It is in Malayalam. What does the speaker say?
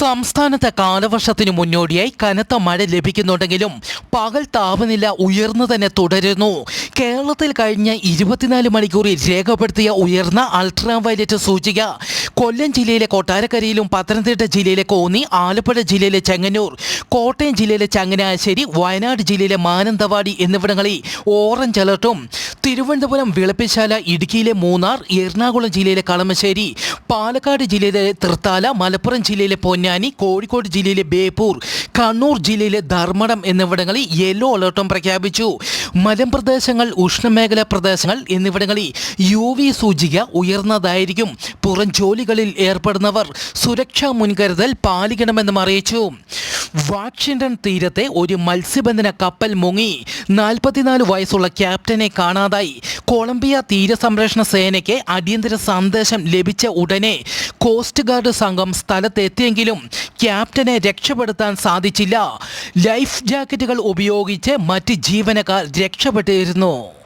സംസ്ഥാനത്തെ കാലവർഷത്തിനു മുന്നോടിയായി കനത്ത മഴ ലഭിക്കുന്നുണ്ടെങ്കിലും പകൽ താപനില ഉയർന്നു തന്നെ തുടരുന്നു. കേരളത്തിൽ കഴിഞ്ഞ ഇരുപത്തിനാല് മണിക്കൂറിൽ രേഖപ്പെടുത്തിയ ഉയർന്ന അൾട്രാവയലറ്റ് സൂചിക കൊല്ലം ജില്ലയിലെ കൊട്ടാരക്കരയിലും പത്തനംതിട്ട ജില്ലയിലെ കോന്നി ആലപ്പുഴ ജില്ലയിലെ ചെങ്ങന്നൂർ കോട്ടയം ജില്ലയിലെ ചങ്ങനാശ്ശേരി വയനാട് ജില്ലയിലെ മാനന്തവാടി എന്നിവിടങ്ങളിൽ ഓറഞ്ച് അലർട്ടും. തിരുവനന്തപുരം വിളപ്പിശാല ഇടുക്കിയിലെ മൂന്നാർ എറണാകുളം ജില്ലയിലെ കളമശ്ശേരി പാലക്കാട് ജില്ലയിലെ തൃത്താല മലപ്പുറം ജില്ലയിലെ പൊന്നാനി കോഴിക്കോട് ജില്ലയിലെ ബേപ്പൂർ കണ്ണൂർ ജില്ലയിലെ ധർമ്മടം എന്നിവിടങ്ങളിൽ യെല്ലോ അലർട്ടും പ്രഖ്യാപിച്ചു. മലമ്പ്രദേശങ്ങൾ ഉഷ്ണമേഖലാ പ്രദേശങ്ങൾ എന്നിവിടങ്ങളിൽ യു വി സൂചിക ഉയർന്നതായിരിക്കും. പുറം ജോലികളിൽ ഏർപ്പെടുന്നവർ സുരക്ഷാ മുൻകരുതൽ പാലിക്കണമെന്നും അറിയിച്ചു. വാഷിംഗ്ടൺ തീരത്തെ ഒരു മത്സ്യബന്ധന കപ്പൽ മുങ്ങി. നാൽപ്പത്തിനാല് വയസ്സുള്ള ക്യാപ്റ്റനെ കാണാതായി. കൊളംബിയ തീരസംരക്ഷണ സേനയ്ക്ക് അടിയന്തര സന്ദേശം ലഭിച്ച ഉടനെ കോസ്റ്റ് ഗാർഡ് സംഘം സ്ഥലത്തെത്തിയെങ്കിലും ക്യാപ്റ്റനെ രക്ഷപ്പെടുത്താൻ സാധിച്ചില്ല. ലൈഫ് ജാക്കറ്റുകൾ ഉപയോഗിച്ച് മറ്റ് ജീവനക്കാർ രക്ഷപ്പെട്ടിരുന്നു.